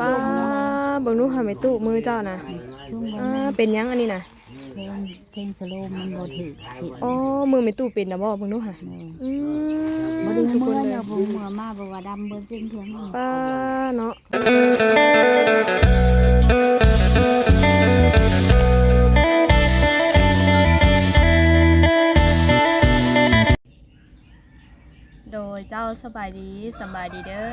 ป้าเบิ่งหนูหาไม่ตู้มือเจ้านะช่วงบนอ่าเป็นหยังอันนี้นะเพลงเพลงสโลมมันบ่ถึกสิอ๋อมือไม่ตู้เป็นนะบ่เบิ่งหนูหาเอออืมบ่ได้ทุกคเมื่นอเลยเนาะบ่เมื่อมาบ่ว่าดำเบิ่งเพียงเพียงนี่ป้าเนาะ ยเจ้าสบายดีสบายดีเด้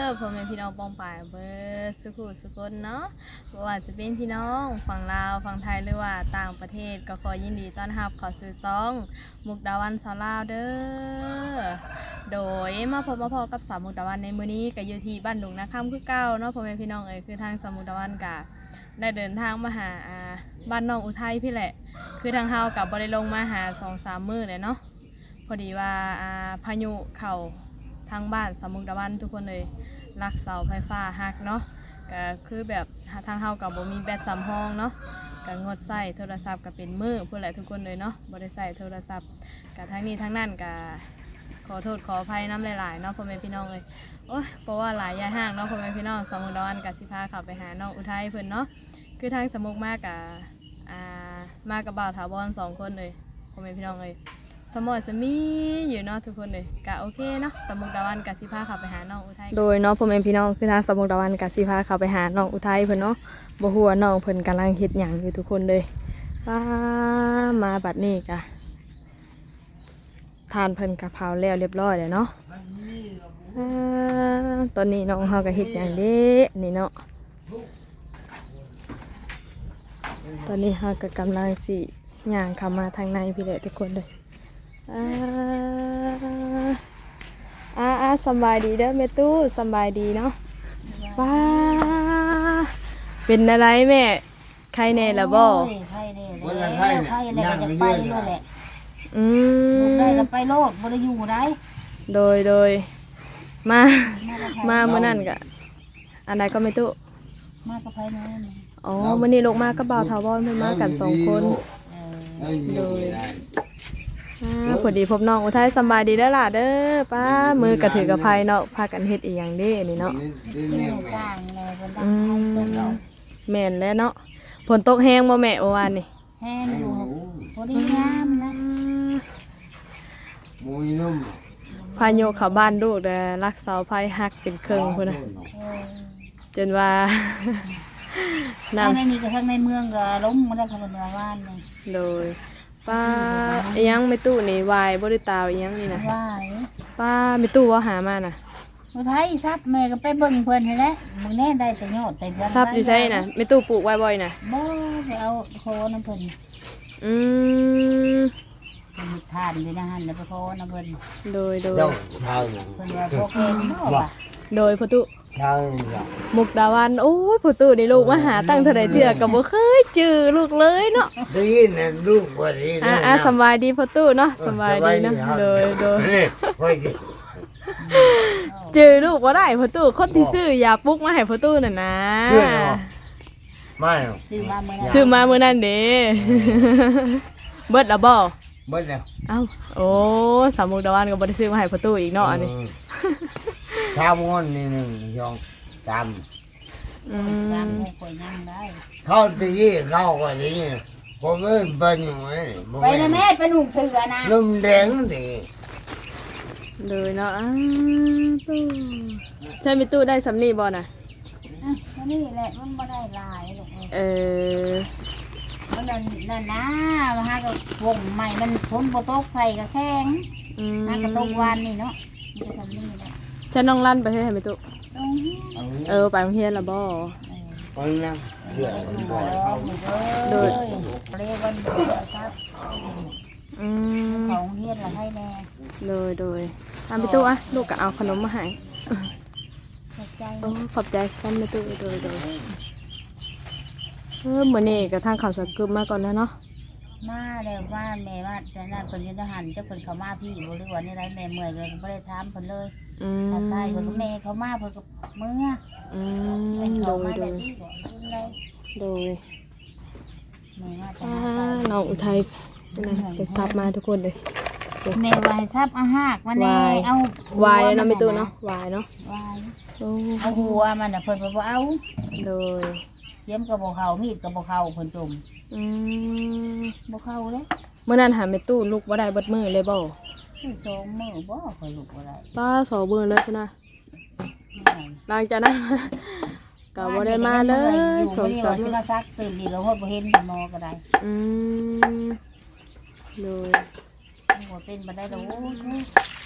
อพ่อแม่พี่น้องปองป่ายเบิร์สุขุสุคนเนาะบ่ว่าจะเป็นพี่น้องฝั่งลาวฝั่งไทยหรือว่าต่างประเทศก็ขอยินดีต้อนรับเขอสู่ซองมุกดาวันสาวลาวเด้อโดยมาพบมาพอกับสาวมุกดาวันในมื้อนี้ก็อยู่ที่บ้านดุงนาคำคือเก่าเนาะพ่อแม่พี่น้องเอ้ยคือทางสาวมุกดาวันกะได้เดินทางมาหาบ้านน้องอุทัยพี่แหละ คือทางเฮากับบ่ได้ลงมาหาสองสามมือเลยเนาะ พอดีว่าอ่าพายุเข้าทางบ้านสมุกดาวันทุกคนเลยลักเสาไฟฟ้าหักเนาะก็คือแบบทางเฮากับบ่มีแบตสำรองเนาะก็งดใช้โทรศัพท์ก็เป็นมือเพื่อแหละทุกคนเลยเนาะบ่ได้ใช้โทรศัพท์กับทั้งนี้ทั้งนั้นกับขอโทษขออภัยน้ำหลายๆเนาะพ่อแม่พี่น้องเลยโอ้ยเพราะว่าหลายยาห้างเนาะพ่อแม่พี่น้องสมุทรดอนกับสิพาขับไปหาน้องอุทัยเพิ่นเนาะคือทางสมุกมากกับอ่ามากับบ่าวถาวรสองคนเลยพ่อแม่พี่น้องเลย สมอสมีอยู่เนาะทุกคนเลยกะโอเคเนาะสมุกดาวันกับสิพาเขับไปหาน้องอุทัยโดยเนาะพ่อแม่พี่น้องคือทางสมุกดาวันกับสิพาเขับไปหาน้องอุทัยเพิ่นเนาะบ่ฮู้ว่าน้องเพิ่นกำลังเฮ็ดหยังอยู่ทุกคนเลยว้ามาบัดนี้กะทานเพิ่นกะเพราแล้วเรียบร้อยเลยเนาะตอนนี้น้องเฮาก็เฮ็ดอย่างเด้นี่เนาะตอนนี้เฮาก็กำลังสิย่างเข้ามาทางในพี่แหละทุกคนเลย อ่าอ่าอ่าสำบายดีเด้อแม่ตู้สำบายดีเนาะว้าเป็นอะไรแม่ใครแน่ละบ่โอ้ยไผเด้แล้วไผแล้วก็จะไปโลดแหละอืลูกได้มแล้วไปโลดบ่ได้อยู่ได้โดยโดยมามากับไผมาเมื่อนั่นกะอันใดก็ไม่ตู้มากับไผนั่นอ๋อมื่อนี้ลงมาก็บ่าวทาวอนเพิ่นมากันสองคนเออโดยอ่า พอดีพบน้องอุทัยสำบายดีแล้วล่ะเด้อป้ามือกระถือกระไพเนาะพากันเฮ็ดอีหยังเด้นี่เนาะเป็นหมู่สร้างแลเพิ่นตั้อืงให้เพิ่นมเนาะแม่นแล้วเนาะฝนตกแห้งบ่แม่เมื่อวานนี่แห้งอยู่พอดีงามนะมวยนุ่มพายุเข้าบ้านลูกเด้อรักเสาไฟหักเป็นเครื่องพุ่นน่ะเออจนว่าน้ำข้างในนี่ก็ข้างในเมืองก็ล้มมาได้ขนาดว่าว่านนี่โดย ป้าอีหยังไม่ตู้นี่วายบ่ได้ตาวอีหยังนี่นะว่ายป้าไม่ตู้ว่าหามาน่ะอุทัยซับแม่ก็ไปเบิ่งเพิ่นให้แหล้วมึงแน่ได้แต่ยอดแต่เดือนทราบอยู่ใช่น่ะไม่ตู้ปลูกไว้บ่อยน่ะบ่ไปเอาโคน้ำเพิ่นอืมเพิ่นเฮ็ดทานอยู่นะหั่นแล้วไปโคน้ำเพิ่นโดยโดยเจ้าชาวหนึ่งเพิ่นว่าพวกเองบ่ป่ะโดยพ่อตุ ชาวหนึ่งจ้ะมุกดาวันโอ้ยพ่อตุนี่ลูกมาหาตั้งเท่าใดเถื่อก็บ่เคยจื้อลูกเลยเนาะได้ยินนะลูกวันนี้อ่าอ่าสำบายดีพ่อตุเนาะสำบายดีเนาะโดยโดยนี่ไปดิจื้อลูกบ่ได้พ่อตุคนที่ซื้อยาปลุกมาให้พ่อตุน่ะนะเชื่อเนาะไม่หรอกซื้อมาเมื่อนั้นซื้อมามื้อนั้นเด้เบิดแล้วบ่เบิ้ลแล้วเอ้าโอ้สามมุกดาวันก็บ่ได้ซื้อมาให้พ่อตุอีกเนาะอันนี้ ชาวงอนนี่หนึ่งยองจอืตามมหูข่อยนั่งได้ำเขาตียี่เขากว่านี้ผมเอิ้นเป็นอยู่ไงไปนะแม่ไปนุ่งเสือนะนุ่มแดงดิเลยเนาะอ้าวตู้ใช่มีตู้ได้สำนีบ่น่ะ อะมันนี่แหละมันบ่ได้หลายหรอกเออเออมันนั่นนั่นนะมาหาก็วงใหม่มันฝนบ่ตกไฟก็แข็งอืมหากระตกวานนี่เนาะมันจะทำนี่แหละ ฉันน้องลั่นไปให้ไหมตู้ตรงนี้เออไปโรงเรียนและบ่คนนั้นเชื่อมันบ่อยเขาโดยเรียกวันเบื่อครับอืมของเฮียนละให้แน่โดยโดยตามไปตู้อะลูกก็เอาขนมมาให้ขอบใจโอ้ขอบใจกันไปตู้โดยโดยเออมื้อนี้ก็ทางเขาสกึมมาก่อนแล้วเนาะมาแล้วว่าแม่ว่าแต่นั่นคนอยุทธหันเจ้าคนเขามาพี่บริวารนี่ไรแม่เมื่อยเลยไม่ได้ถามเพิ่นเลย อืมถ้าตายเพิ่นก็แม่เขามาเพิ่นก็เมื่ออืเพิ่นมโดเขายมาโดแต่ยที่ก่อนรุ่นเลยโดยแม่ว่าจะอ่าหาตาย น้องอุทัยนะไปซับมาทุกคนเลย แม่วายซับอาหากมาแน่วาย เอาวายเนาะไม่ตู้เนาะวายเนาะวายโอ้เอาหัวมันน่ะเพิ่นบ่เอาโดยเสียมก็บ่เข้ามีดก็บ่เข้าเพิ่นจมอืมบ่เข้าเลย เมื่อนั้นหาไม่ตู้ลูกบ่ได้เบิดมือเลยบ่ คือสองมื้อบ่ค่อยลุกบ่ได้ป้าสอเบิ่งเลยพุ่นน่ะหลังจากนั้นมาก็บ่ได้มาเลยสสอองงสาสามมมาซักตื่นดีก็ฮอดบ่เห็นหมอก็ได้อืมโดยบ่เป็นบ่ได้ดอกโอ้ย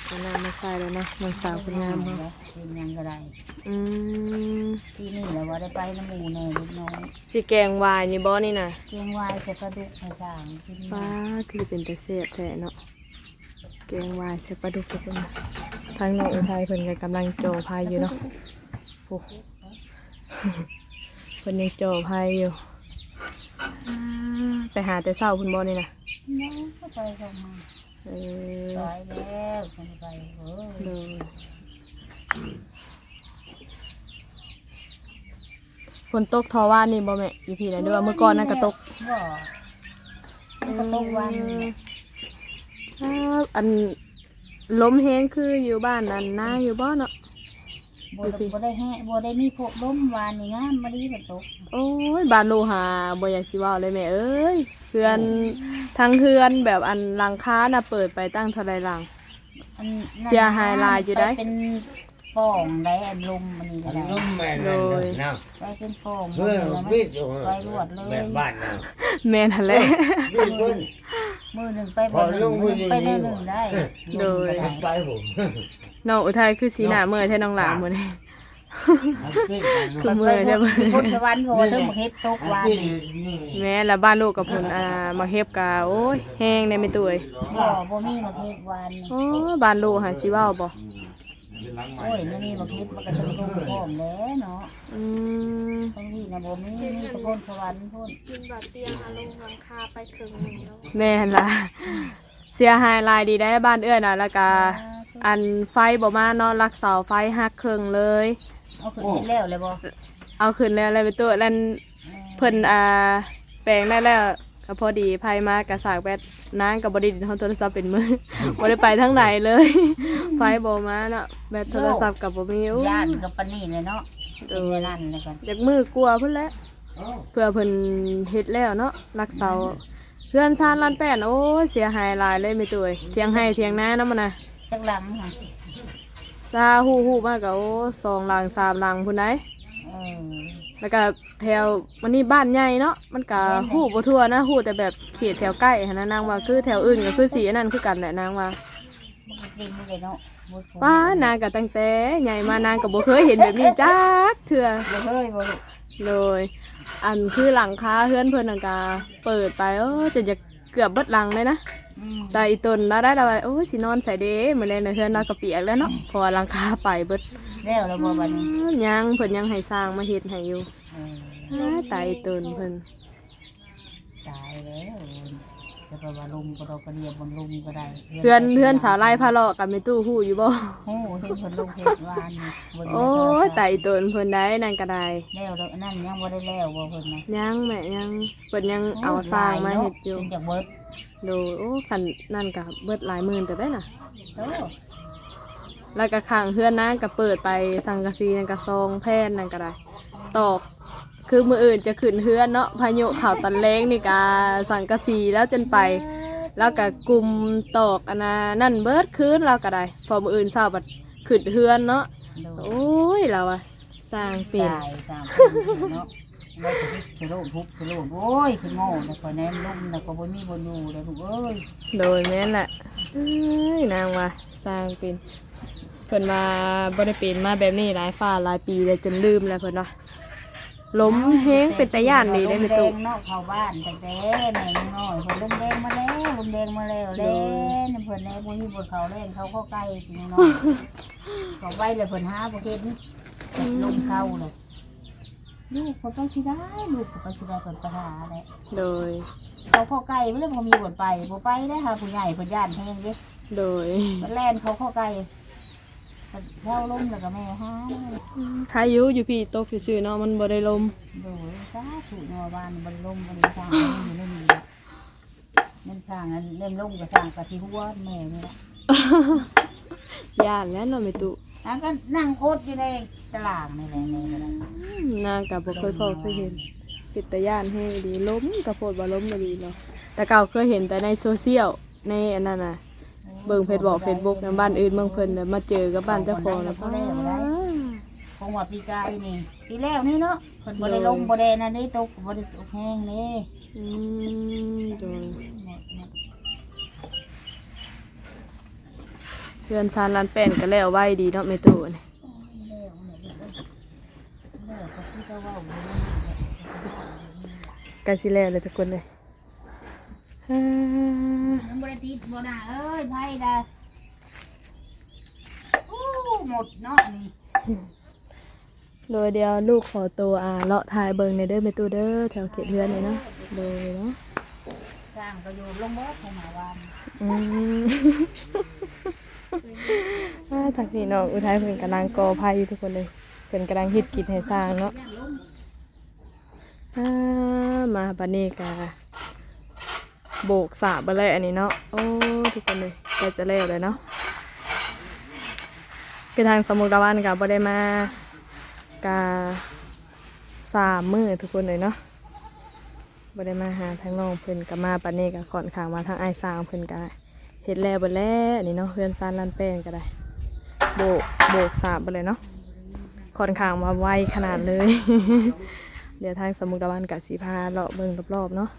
เอาน้ำมาใส่แล้วเนาะนางสาวคนงามเนาะเป็นหยังก็ได้อืมที่นี่แหละว่าได้ไปน้ำหมูแน่เล็กน้อยสิแกงวายนี่บ่นี่น่ะเกียงวายใส่ปลาดุกใส่สางกินป้าคือเป็นตะเสียบแท้เนาะ แกงวายใส่ปลาดุกกับเพิ่นน่ะทางน้องอุทัยเพิ่นก็กำลังโจอพายอยู่เนาะโอ้เพิ่นยังโจอพายอยู่อ่าไปหาแต่เช้าเพิ่นบ่นี่น่ะน้องก็ไปเข้ามาเออไปแล้วฉันไปเออเลยฝนตกทอว่านี่บ่แม่อยู่พี่นะด้วยว่าเมื่อก่อนนั่นก็ตกบ่มันก็ตกวันนี่ ครับอันล้มแห้งคืออยู่บ้านนั่นนาอยู่บ่เนาะ บ่ได้บ่ได้แห้บ่ได้มีพวกล้มวานนี่งามมาดีมันตกโอ้ยบ้านโลหาบ่อยากสิเว้าเลยแม่เอ้ยเฮือนทางเฮือนแบบอันหลังคาน่ะเปิดไปตั้งเท่าไรหลัง อันนั้นเสียหายหลายอยู่ได้ ปเป็นฟองได้อันลมอันนี้ก็อันได้นู้นแม่นั่นเลยนะไปเป็นฟองเพื่อนมันพี่อยู่ไปรวดเลยแบบบ้านนะแม่นั่นแหละพี่เพื่อน มือหนึ่งไปพบ่อหนึ่ลุงงมืผู้อหญิงไปได้หนึ่งได้โดยลมก็ไปได้ผมน้องอุทัยคือสีหน้าเมื่อยแท้น้องหลานมื้อนี้พี่กันคือเมื่อยได้บ่ คนสวรรค์เพราะว่าเทิงมาเฮ็ดตกวานพี่นี่ แม่และบ้านลูกกับเพิ่นอ่ามาเฮ็บกะโอ้ยแห้งได้ไม่ตุ้ยบ่บ่มีมาเฮ็ดวานนี่ โอ้บ้านลูกหาสิเว้าบ่ โอ้ยมันมีมาเฮ็ดมันก็ต้องลงพร้อมแล้วเนาะอืมทั้งนี้นะบ่มีมีแต่คนสวรรค์พุ่นกินบาดเตียงอาลงหลังคาไปครึ่งนึงแล้วแม่นล่ะ เสียหายหลายดีได้บ้านเอื้อน่ะแล้วก็อันไฟบ่มาเนาะรักเสาไฟหักครึ่งเลย เอาขึ้นเฮ็ดแล้วเลยบ่เอาขึ้นแล้วอะไรไปตัวแล้วเพิ่นอ่าแปลงได้แล้วก็พอดีภัยมากระสากแบด นางกับบริดินโทรศัพท์เป็นมือบ่ได้ไปทางไหนเลยไฟบ่มาเนาะแบตโทรศัพท์กับบ่มีอู้ย่านกับปานนี้เลยเนาะโดเป็นยนั่นเลยกันอยากมือกลัวเพิ่นแหล้วเพื่อเพิ่นเฮ็ดแล้วเนาะรักเสาเพื่อนซานลานแป้นโอ้ยเสียหายหลายเลยไม่ตัวเอ้ยเทียงให้เทียงนานํมันน่ะจักหลังค่ะซาฮู้ฮู้มากก็โอ้สองหลังสามหลังพุ่นไดเออ แล้วก็แถวมันนี่บ้านใหญ่เนาะมันก็ฮู้บ่ทั่วนะฮู้แต่แบบเขตแถวใกล้หันนะนางว่าคือแถวอื่นก็คือสีอันนั้นคือกันแหละนางว่ามันก็จริงเลยเนาะบ่ถูกป้านางก็ตั้งแต่ใหญ่มานางก็บ่เคยเห็นแบบนี้จักเทื่อบ่เคยบ่ลูกเลยอันคือหลังคาเฮือนเพิ่นนั่นก็เปิดไปเออจะจะเกือบเบิดหลังเลยนะอืมแต่อีตนเราได้แล้วว่าโอ้ยสินอนใส่เด้มื้อแลงในเฮือนเราก็เปียกแล้วเนาะเพราะว่าหลังคาไปเบิด แล้วแล้วบ่บัดนี้ยังเพิ่นยังให้สร้างมาเฮ็ดให้อยู่เอออ้าตายอีตนเพิ่นตายแล้วแล้วก็ว่าลมก็ดอกกระเดียบบนลมก็ได้เพื่อนเพื่อนสาวไล่พาเลาะกับแม่ตู้ฮู้อยู่บ่โอ้เห็นเพิ่นลงเฮ็ดวานนี่เบิ่งในโอ้โทรยศัพท์ตายตนเพิ่นได้นั่นก็ได้แล้วแล้วนั่นยังบ่ได้แล้วบ่เพิ่นนะยังแม่ยังเพิ่นยังเอาสร้างมาเฮ็ดอยู่เป็นจากเบิดดูโอ้คันนั่นก็เบิดหลายหมื่นแต่ได้น่ะโอ้ แล้วก็ข้างเฮือนนะก็เปิดไปสังกะสีนั่นก็ซองแผ่นนั่นก็ได้ตอกคือมืออื่นจะขึ้นเฮือนเนาะพายุเข่าตันแรงนี่กาสังกะสีแล้วจนไป แล้วก็กลุ่มตอกอันนะนั่นเบิดคืนเราก็ได้ พอมืออื่นเช้าบัดขึ้นเฮือนเนาะดูโอ้ยเราอะสร้างเปลี่ยนตายสามคนเนาะแล้วก็ทุบสโลมทุบสโลมโอ้ยคือโง่แล้วก็แนมลุ่มแล้วก็บ่มีบ่อยู่แล้วลูกเอ้ย โดยแม่นแหละเอ้ยนางว่าสร้างเป็น เพิ่นมาบ่ได้เป็นมาแบบนี้หลายฟ้าหลายปีเลยจนลืมแล้วเพิ่นว่าล้มแฮงเป็นตาย่านนี่ได้ไหมตุลมแดงเนาะเข้าบ้านตั้งแต่แม่ยังน้อยเพิ่นลมแดงมาแล้วลมแดงมาแล้วเล่นเพิ่นแน่บ่มีบ่เขาเล่นเขาเข้าใกล้พี่น้อยเขาไว้เลยเพิ่นหาบ่เห็นลมเข้าเลยลูกเขาไปสิได้ลูกเขาไปสิได้เพิ่นไปหาแหละโดยเขาเข้าใกล้ไม่เลยบ่มีบ่ไปบ่ไปได้อค่ะผู้ใหญ่เพิ่นย่านแฮงเด้โดยมันแล่นเขาเข้าใกล้ เท่าลมแล้วก็แม่หาพายุอยู่พี่ตกซื่อๆเนาะมันบ่ได้ลมโดยสาธุเนาะบ้านบ่ลมบ่ได้สร้างอยู่ในนี้น้ำสร้างอันเล่มลงกับสร้างกับที่หัวแม่นี่ละย่านแล้วเนาะแม่ตุแล้วก็นั่งโคตรอยู่ในตลาดนี่แหละนี่แหละอืมนางก็บ่เคยพอเคยเห็นเป็นตาย่านให้ดีล้มก็โพดว่าล้มบ่ดีเนาะแต่เก่าเคยเห็นแต่ในโซเชียลในอันนั้นน่ะ เบิ่งเพจบอกเฟซบุ๊กนบ้านอื่นเมืองเพิ่นน่ะมาเจอกับบ้านเจ้าของแล้วก็ก็ได้ได้คงว่าปีกายนี่ปีแล้วนี่เนาะคนบ่ได้ลงบ่ได้นั่นนี่ตกบ่ได้ตกแห้งนี่อืมโดยเพื่อนซานลานแป้นก็แล้วไว้ดีเนาะแม่ตู่นี่แล้วเนี่ยแล้วก็คือจะว่าบ่ก็สิแล้วเลยทุกคนเลย อ่ายังบ่ได้ติดบ่น่ะเอ้ยไผดาโอ้หมดเนาะนี่โดยเดียวลูกขอตัวอ่าเลาะทายเบิ่งในเด้อแม่ตู่เด้อแถวเขตเฮือนนี่เนาะโดยเนาะสร้างก็อยู่ลงบ่เข้ามาวานอืมอ่าทางพี่น้องอุทัยเพิ่นกำลังก่อไฟอยู่ทุกคนเลยเพิ่นกำลังเฮ็ดกิจให้สร้างเนาะอ่ามาบันนี้กะ โบกสาบไปเลยอันนี้เนาะโอ้ทุกคนเลยกจะเร็วเลยเนาะคือทางสมุทรวันกับบ่ได้มากาสามมือทุกคนเลยเนาะบ่ได้มาหาทางน้องเพิ่นกับมาปันนี้กับขอนขางมาทางไอ้ายสาเพิ่นก็เฮ็ดแล้วเบ่แล้วอันนี้เนาะเพื่อนซานลันแป้งก็ได้ โบกโบกสาบไปเลยเนาะขอนขางมาไวขนาดเลย เดี๋ยวทางสมุทรวันกับสีพาเลาะเบิ่งรอบๆเนาะ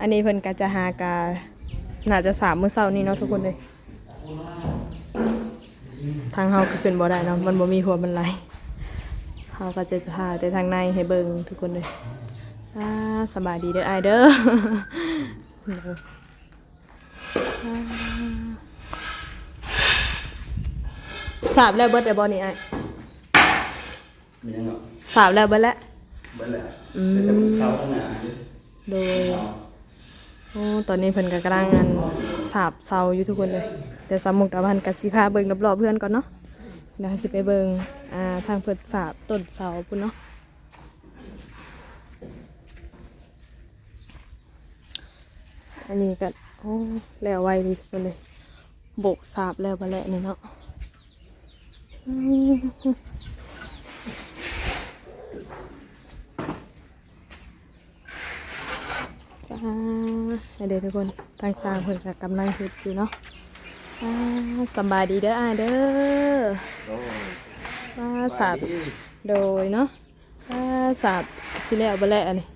อันนี้เพิ่นก็จะหากาน่าจะสามมื้อเช้านี้เนาะทุกคนเลย ทางเฮาก็ขึ้นบ่ได้เนาะมันบ่มีหัวมันไหลเฮาก็จะพาแต่ทางในให้เบิ่งทุกคนเลยอ่าสบายดีเด้ออ้ายเด้อเด้อ สาบแล้วเบิดเดี๋ยวบอนี่ไอ้มียังเหรอสาบแล้วเบิดแล้วเบิ้ลแหละอืมแต่จะเช้าข้างหน้าโดยโอ้ตอนนี้เพิ่นก็กำลังงานสาบเซาอยู่ทุกคนเลย แต่สามมุกตะวันกับสิพาเบิ่งรอบๆเพื่อนก่อนเนาะเดี๋ยวสิไปเบิ่งอ่าทางเพิ่นสาบต้นเสาพุ่นเนาะอันนี้ก็โอ้แล้วไวดีทุกคนเลยโบกสาบแล้วบ่แล้วนี่เนาะอืมอ่า เดี๋ยวทุกคนทางสร้างเพิ่นก็กำลังเฮ็ดอยู่เนาะสบายดีเด้ออาเด้อว่าสาบโดยเนาะอ่าสาบสิแล้วบ่แล้วอันนี้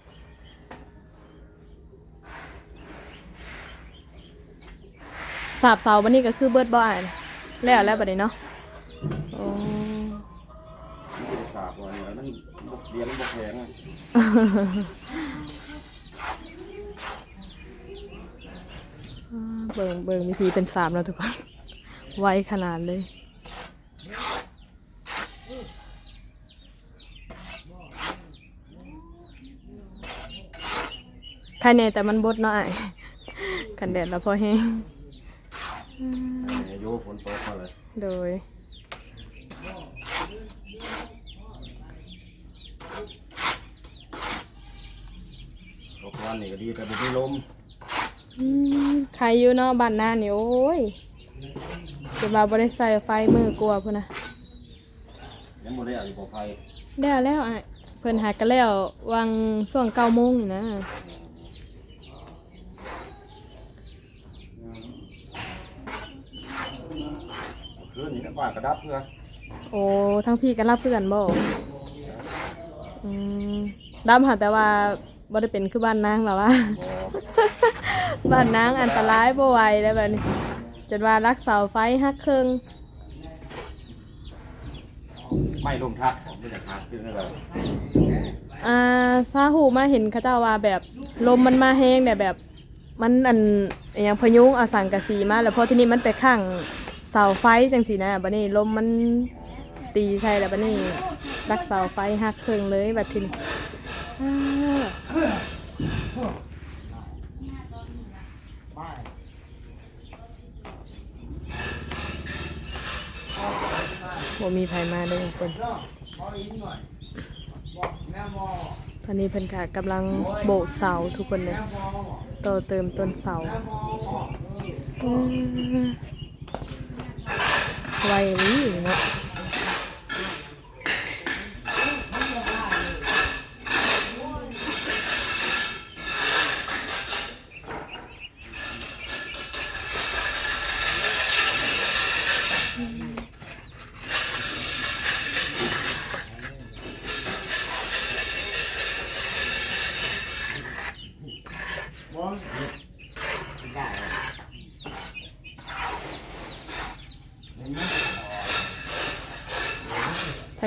สาบเสาบันนี้ก็คือเบิดบ่อ้ายน่ะแล้วแล้วบัดนี้เนาะ บกเรียนบกแข็งอะอ่าเบิ่งเบิ่งวิธีเป็นสามแล้วทุกคน ไวขนาดเลยใครเนี่ยแต่มันบดเนาะไอ้กันแดดแล้วพอแห้งไอ้โยฝนตกมาเลย โดย ตกวันนี้ก็ดีแต่บุไม่ลมอืมใครอยู่เนาะบ้านหน้านี่โอ้ยจะมาบริใส่ไฟมือกลัวพุ่นนะยังบ่ได้เอาอยู่ไฟแล้วแล้วไอ้เพิ่นหากันแล้ววางช่วงเก้าโมงนี่นะคืนนี้ก็บ้านกระดับเพื่อโอ้ทั้งพี่กันรับเพื่อนบ่อืมดำหาแต่ว่า บ่ได้เป็นคือบ้านนางหรอวะบ่บ้านนางอันตรายบ่ไหวแล้วแบบนี้จนว่ารักเสาไฟหักครึ่งไม่ลมทักผมไม่อยากทักขึ้นเลยอ่าซาหูมาเห็นเขาเจ้าว่าแบบลมมันมาแห้งแต่แบบ มันอันอหย่างพายุงเอาสังกะสีมาแล้วพอที่นี่มันไปข้างเสาไฟจังสีนะบัดนี้ลมมันตีใช่แล้วบัดนี้รักเสาไฟหักครึ่งเลยบัดทีนี้อ้า บ่มีไผมาเด้อทุกคน ตอนนี้เพิ่นก็กำลังโบกเสาทุกคนเลยต่อเติมต้นเสาไวนี้เนาะ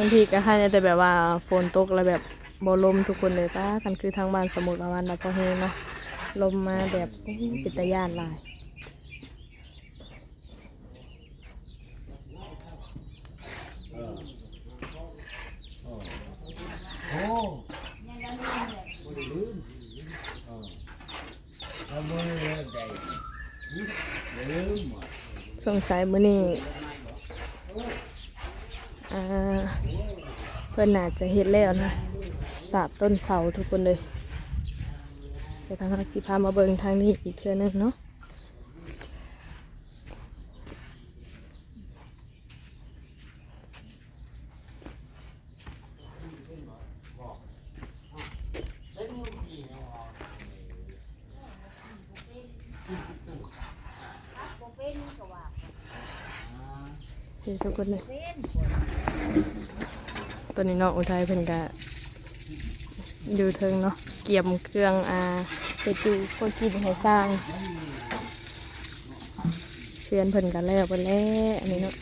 ทั้งที่ก็ให้แต่แบบว่าฝนตกแล้วแบบบ่ลมทุกคนเลยป้ากันคือทางบ้านสมุทรประวันเราพอเฮงเนาะลมมาแบบอู้หูปิดตาย่านหลายโอ้ทำไมเลิกได้ลืมสงสัยมื้อนี้อ่า เพิ่นน่าจะเฮ็ดแล้วนะสาบต้นเสาทุกคนเลยไปทางทางสิพามาเบิ่งทางนี้อีกเทื่อนึงเนาะเฮ้ทุกคนเลย ตอนนี้เนาะอุทัยเพิ่นก็อยู่เทิงเนาะเกี่ยมเครื่องอ่าไปจูคนกินให้สร้างเพื่อนเพิ่นกันแล้วเพิ่นแล้วอันนี้เนาะ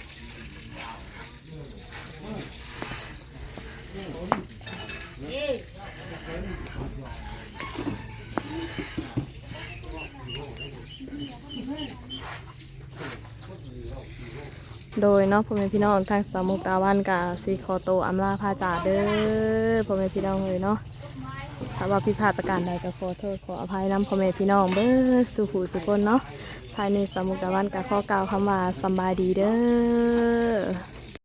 โดยเนาะพ่อแม่พี่น้องทางสมมุกดาวันกับซีคอโตอัมลาพาจาเด้อพ่อแม่พี่น้องเลยเนาะถ้าว่าพิพาทประการใดก็ขอโทษขออภัยนำพ่อแม่พี่น้องเบ้อสุขุสุคนเนาะภายในสมมุกดาวันกับข้อกล่าวคำว่าสบายดีเด้อ